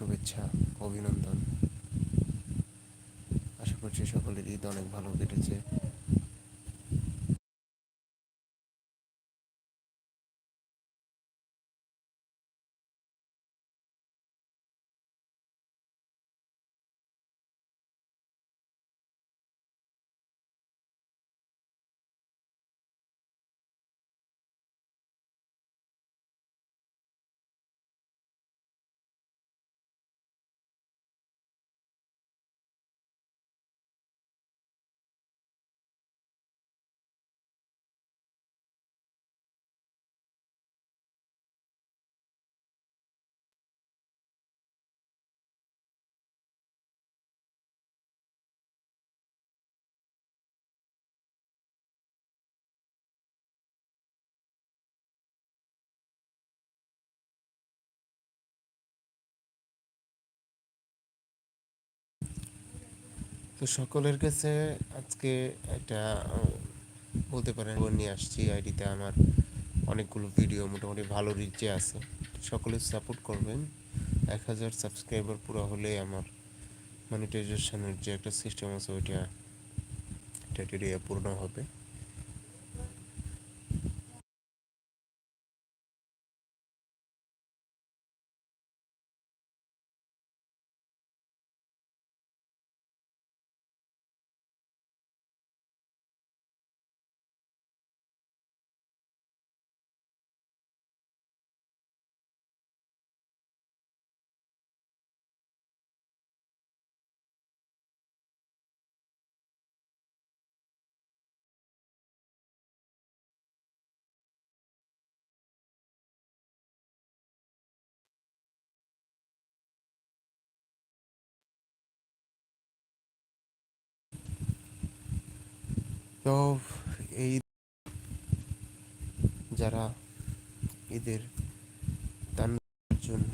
শুভেচ্ছা অভিনন্দন। আশা করছি সকলের ঈদ অনেক ভালো কেটেছে। তো সকলের কাছে আজকে একটা, বলতে পারেন নিয়ে আসছি। আইডিতে আমার অনেকগুলো ভিডিও মোটামুটি ভালো রিচে আছে। সকলে সাপোর্ট করবেন। এক হাজার সাবস্ক্রাইবার পুরো হলে আমার মনিটাইজেশনের যে একটা সিস্টেম আছে, ওইটা ক্রাইটেরিয়া পূর্ণ হবে। তো এই যারা ঈদের তান্ডবের জন্য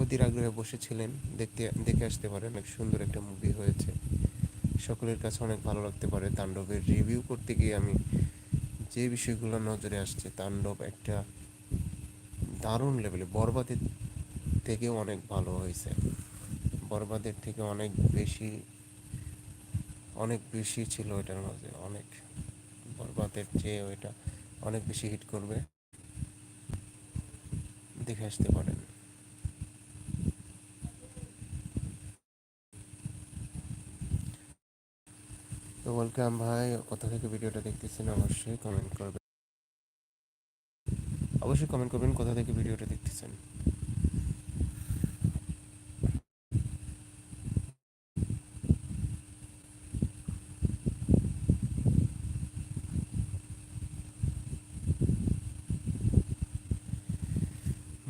অধীর আগ্রহে বসেছিলেন, দেখতে, দেখে আসতে পারেন। অনেক সুন্দর একটা মুভি হয়েছে। সকলের কাছে অনেক ভালো লাগতে পারে। তাণ্ডবের রিভিউ করতে গিয়ে আমি যে বিষয়গুলো নজরে আসছে, তাণ্ডব একটা দারুণ লেভেলে বরবাদের থেকেও অনেক ভালো হয়েছে। বরবাদের থেকে অনেক বেশি অনেক বেশি ছিল এটার মাঝে, অনেক বরবাদের চেয়ে ওইটা অনেক বেশি হিট করবে। দেখে আসতে পারেন। তো ওয়েলকাম ভাই, কোথা থেকে ভিডিওটা দেখতেছেন অবশ্যই কমেন্ট করবেন। অবশ্যই কমেন্ট করবেন কোথা থেকে ভিডিওটা দেখতেছেন।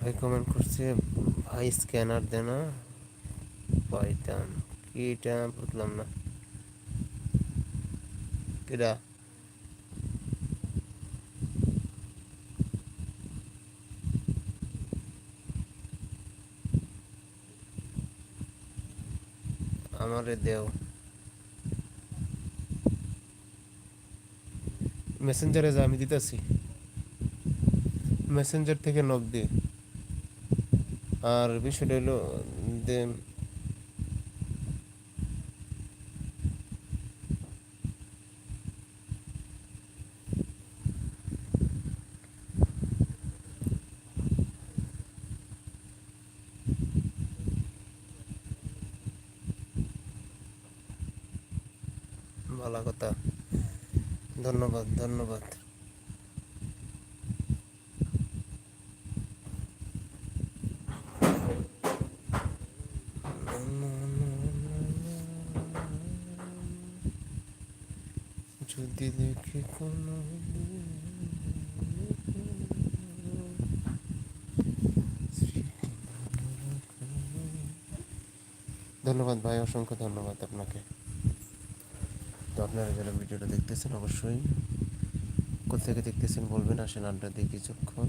ভাই কমেন্ট করছে, ভাই স্ক্যানার দে না? কি এটা? বুঝলাম না। কেডা? আমারে দেও। মেসেঞ্জারে যা, আমি দিতেছি। মেসেঞ্জার থেকে নক দিয়ে আর বিষয়টা হলো যে ভালো কথা। ধন্যবাদ ধন্যবাদ। যদি দেখি কোনো ধন্যবাদ ভাই, অসংখ্য ধন্যবাদ আপনাকে। তো আপনারা যারা ভিডিওটা দেখতেছেন, অবশ্যই কোথা থেকে দেখতেছেন বলবেন, আসেন আড্ডা দিয়ে কিছুক্ষণ।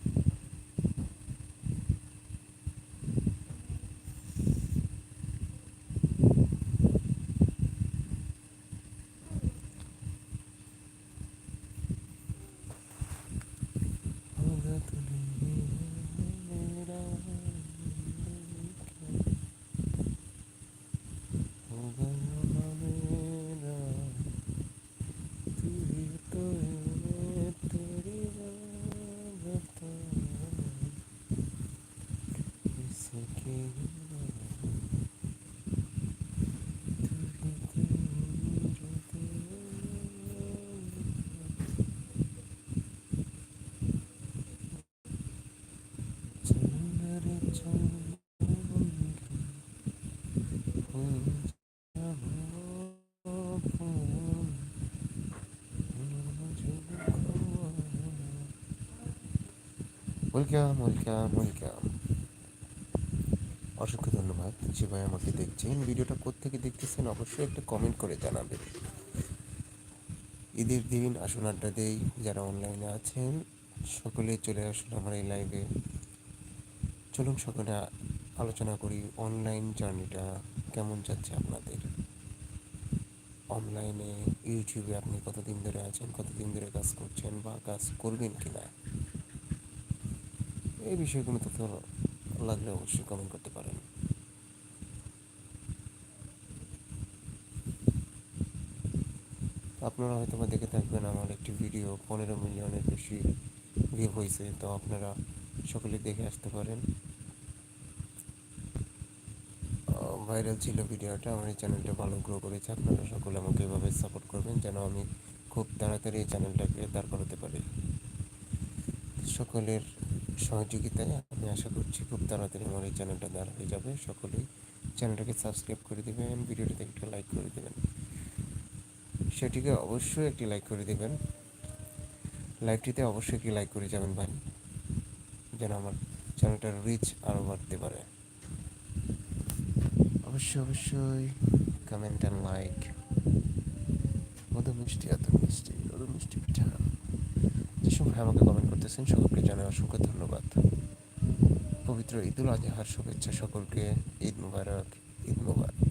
Anthony. ওয়েলকাম ওয়েলকাম ওয়েলকাম অসংখ্য ধন্যবাদ যে ভাই আমাকে দেখছেন। ভিডিওটা কোত্থেকে দেখতেছেন অবশ্যই একটা কমেন্ট করে জানাবেন। ঈদের দিন আসুন আড্ডা দেই, যারা অনলাইনে আছেন, সকলে চলে আসুন আমার এই লাইভে চলুন সকলে আলোচনা করি অনলাইন জার্নিটা কেমন যাচ্ছে আপনাদের? অনলাইনে ইউটিউবে আপনি কতদিন ধরে আছেন, কতদিন ধরে কাজ করছেন বা কাজ করবেন কি না এই বিষয়গুলো তথ্য লাগলে অবশ্যই কমেন্ট করতে পারেন। আপনারা হয়তো বা দেখে থাকবেন আমার একটি ভিডিও পনেরো মিলিয়নের বেশি ভিউ হয়েছে, তো আপনারা সকলে দেখে আসতে পারেন। ভাইরাল ছিল ভিডিওটা আমার এই চ্যানেলটা ভালো গ্রো করেছে, আপনারা সকলে আমাকে এভাবে সাপোর্ট করবেন যেন আমি খুব তাড়াতাড়ি এই চ্যানেলটাকে দাঁড় করাতে পারি। সকলের সহযোগিতায় আমি আশা করছি খুব তাড়াতাড়ি আমার এই চ্যানেলটা দাঁড় হয়ে যাবে। সকলেই চ্যানেলটাকে সাবস্ক্রাইব করে দেবেন, ভিডিওটাতে একটা লাইক করে দেবেন। সেটিকে অবশ্যই একটি লাইক করে দেবেন। লাইভটিতে অবশ্যই একটি লাইক করে যাবেন ভাই, যেন আমার চ্যানেলটার রিচ আরও বাড়তে পারে। অবশ্যই অবশ্যই কমেন্ট অ্যান্ড লাইক মধু মিষ্টি এত মিষ্টি মধু মিষ্টি পিঠা। যেসব ভাই আমাকে কমেন্ট করতেছেন, সকলকে জানাই অসংখ্য ধন্যবাদ। পবিত্র ঈদুল আজহার শুভেচ্ছা সকলকে, ঈদ মুবারক ঈদ মুবারক।